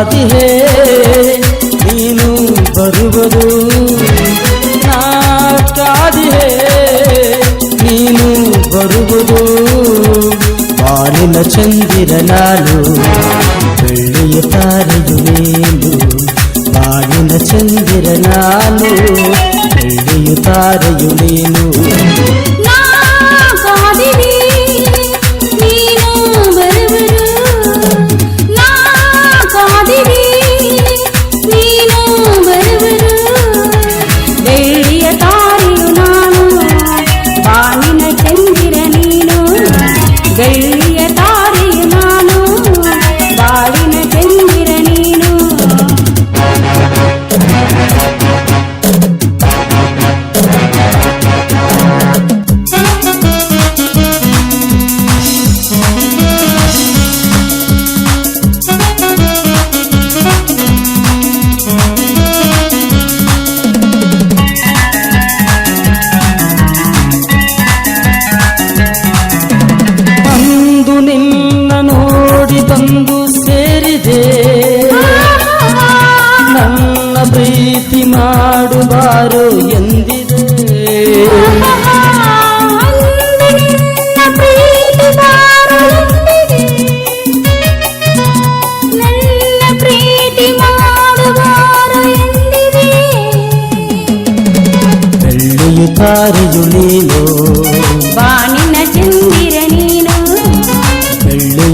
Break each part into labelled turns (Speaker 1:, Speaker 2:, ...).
Speaker 1: ಹಾದಿಲೇ ನೀನು ಬರುವುದು. ನಾ ಕಾದಿಲೇ ನೀನು
Speaker 2: ಬರುವುದು. ಬಾಳಿನ ಚಂದಿರ ನಾನು
Speaker 1: ಬೆಳ್ಳಿಯ ತಾರೆಯುವೆ ಬಂದು ಸೇರಿದೆ ನನ್ನ ಪ್ರೀತಿ ಮಾಡುವಾರು ಎಂದಿದೆ
Speaker 2: ನಿನ್ನ ಪ್ರೀತಿ ಬಾರೊಂದಿದೆ ನನ್ನ ಪ್ರೀತಿ ಮಾಡುವಾರು ಎಂದಿದೆ
Speaker 1: ಬೆಳ್ಳಿಯು ತಾರೆಯು ನೀನು
Speaker 2: ಬಾನಿನ ಚಂದಿರ ನೀನು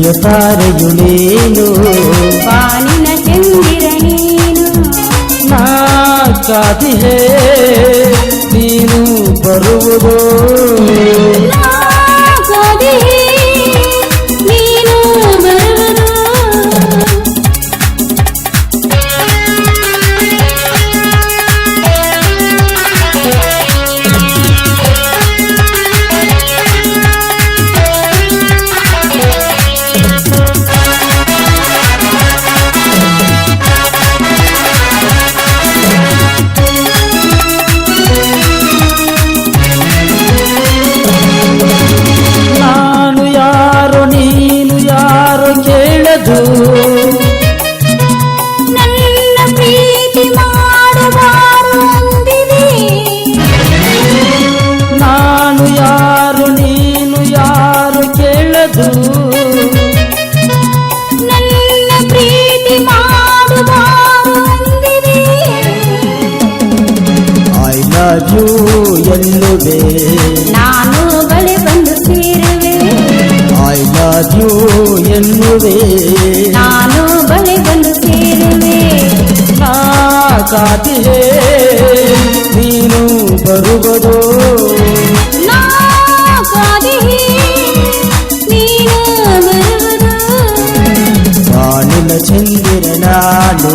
Speaker 1: ಬೆಳ್ಳಿಯ ತಾರೆಯು ನೀನು
Speaker 2: ಬಾನಿನ ಚಂದಿರ ನೀನು
Speaker 1: ನಾ ಕಾದಿಹೇ ಎನ್ನುವೆ
Speaker 2: ನಾನು ಬಳಿ ಬಂದು ಸೇರುವೆ
Speaker 1: ಐ ಲವ್ ಯು ಎನ್ನುವೆ
Speaker 2: ನಾನು ಬಳಿ ಬಂದು ಸೇರುವೆ
Speaker 1: ನಾ ಕಾದಿಯೇ ನೀನು ಬರುವುದು
Speaker 2: ನಾ ಕಾದಿಹೆ, ನೀನು ಬರುವುದು
Speaker 1: ಬಾಣಿನ ಚಂದಿರ ನಾನು